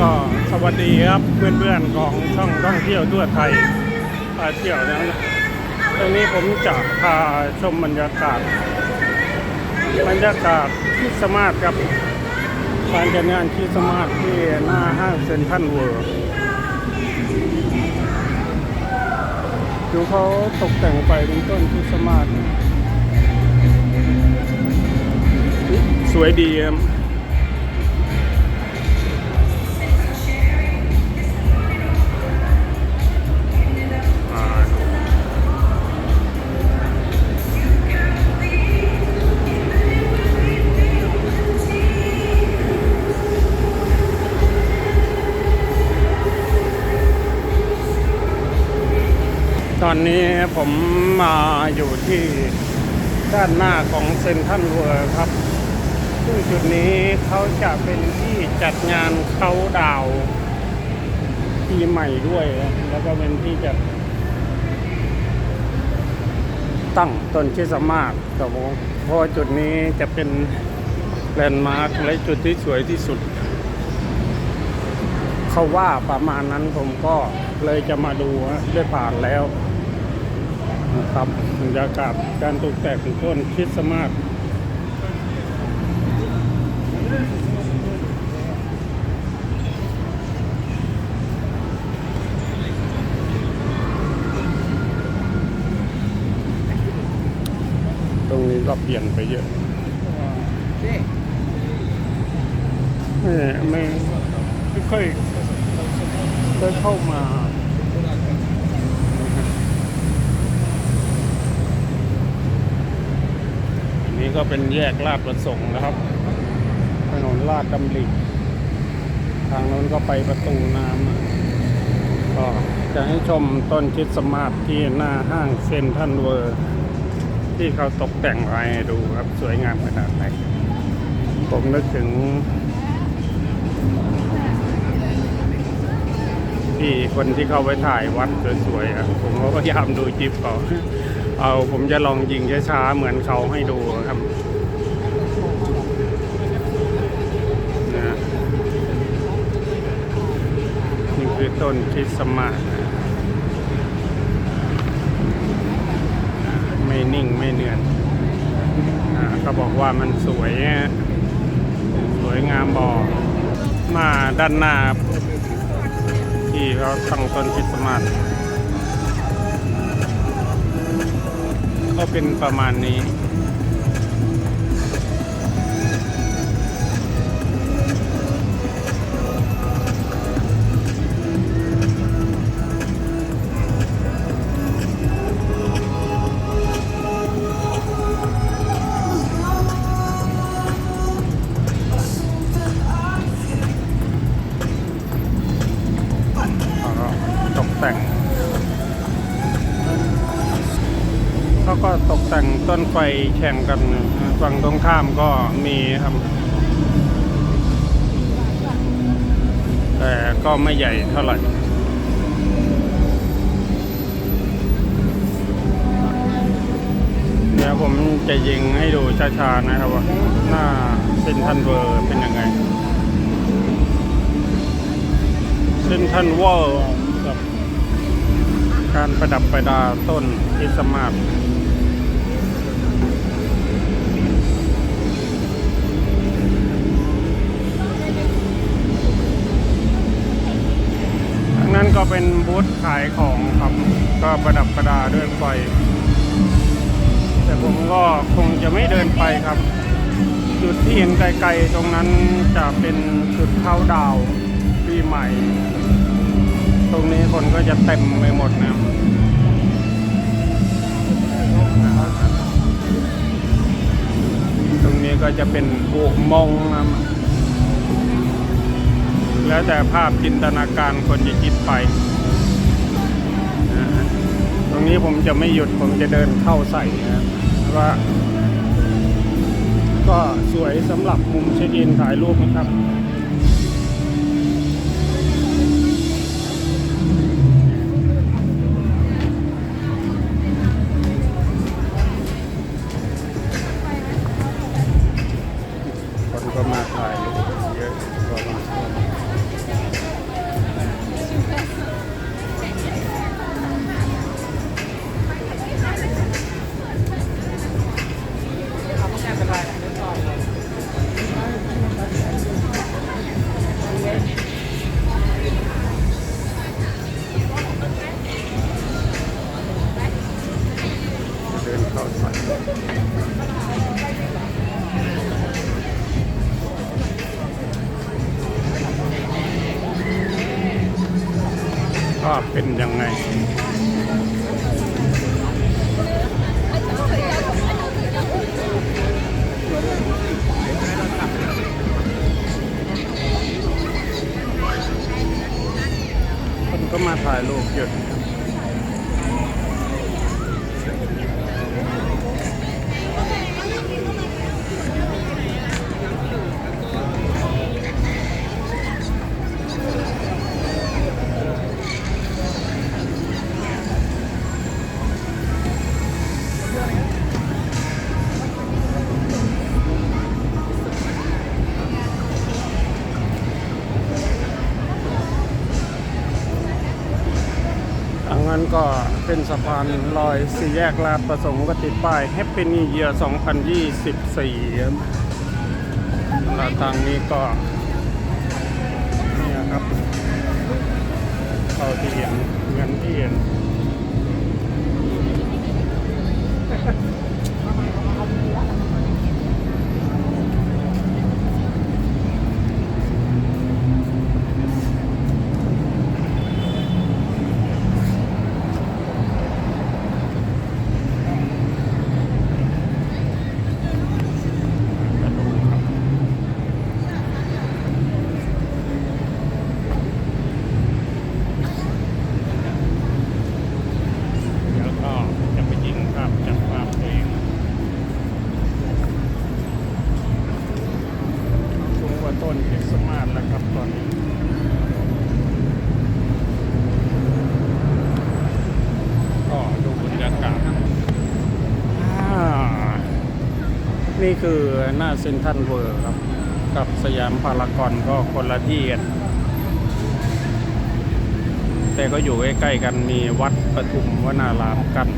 ก็สวัสดีครับเพื่อนๆของช่องท่องเที่ยวทั่วไทยพาเที่ยวนะตรงนี้ผมจะพาชมบรรยากาศบรรยากาศคริสต์มาสครับการจัดงานคริสต์มาสที่หน้าห้างเซ็นทรัลเวิลด์ดูเขาตกแต่งไปเป็นต้นคริสต์มาสนะสวยดีครับ อนนี้ผมมาอยู่ที่ด้านหน้าของเซนทรัลเวิร์ครับ ซึ่งจุดนี้เขาจะเป็นที่จัดงานเขาดาวปีใหม่ด้วย แล้วก็เป็นที่จัดตั้งต้นคริสมาสครับผมเพราะจุดนี้จะเป็นแลนด์มาร์คและจุดที่สวยที่สุด เขาว่าประมาณนั้นผมก็เลยจะมาดูได้ผ่านแล้ว นะครับบรรยากาศการตกแต่งต้นคริสต์มาสตรงนี้ก็เปลี่ยนไปเยอะไม่ไม่ไม่ค่อยเคยเข้ามา นี้ก็เป็นแยกลาดประสงค์นะครับ ถนนลาดดำริทางโน้นก็ไปประตูน้ำก็จะให้ชมต้นคริสต์มาสที่หน้าห้างเซ็นทรัลเวิร์ที่เขาตกแต่งไว้ดูครับสวยงามขนาดไหนผมนึกถึง ที่คนที่เข้าไปถ่ายวัดสวยๆอะผมก็พยายามดูจิบเขา เอาผมจะลองยิงช้าๆเหมือนเขาให้ดูครับนะนี่คือต้นคริสต์มาสไม่นิ่งไม่เนือนอ่าเขาบอกว่ามันสวยสวยงามบอกมาด้านหน้าที่เขาตั้งต้นคริสต์มาส ก็เป็นประมาณนี้ เขาก็ตกแต่งต้นไฟแข่งกันฝั่งตรงข้ามก็มีครับ แต่ก็ไม่ใหญ่เท่าไหร่เดี๋ยวผมจะยิงให้ดูช้าๆนะครับว่าหน้าเซนทันเวอร์เป็นยังไงเซนทันเวอลกับการประดับประดาต้นคริสมาส ก็เป็นบูธขายของครับก็ประดับประดาด้วยไฟแต่ผมก็คงจะไม่เดินไปครับ จุดที่เห็นไกลๆตรงนั้นจะเป็นจุดเข้าดาวปีใหม่ ตรงนี้คนก็จะเต็มไปหมดนะตรงนี้ก็จะเป็นอุโมงนะ แล้วแต่ภาพจินตนาการคนจะคิดไป ตรงนี้ผมจะไม่หยุดผมจะเดินเข้าใส่นะว่า ก็สวยสำหรับมุมเช็คอินถ่ายรูปนะครับ ว่าเป็นยังไงคนก็มาถ่ายรูปเยอะ นั้นก็เป็นสะพานลอยสี่แยกลาดประสงค์ก็ติดป้าย Happy New Year 2024ครับแล้วทางนี้ก็เนี่ยครับเข้าที่เห็นเงินที่เห็น กระดูกครับเดี๋ยวก็จะไปยิงภาพจับภาพตัวเองสูงกว่า ต้นคริสต์มาสแล้วครับตอนนี้ก็ดูบรรยากาศนี่คือหน้าเซ็นทรัลเวิร์ครับ กับสยามพารากอนก็คนละที่กันแต่ก็อยู่ใกล้ๆกันมีวัดปทุมวนารามกัน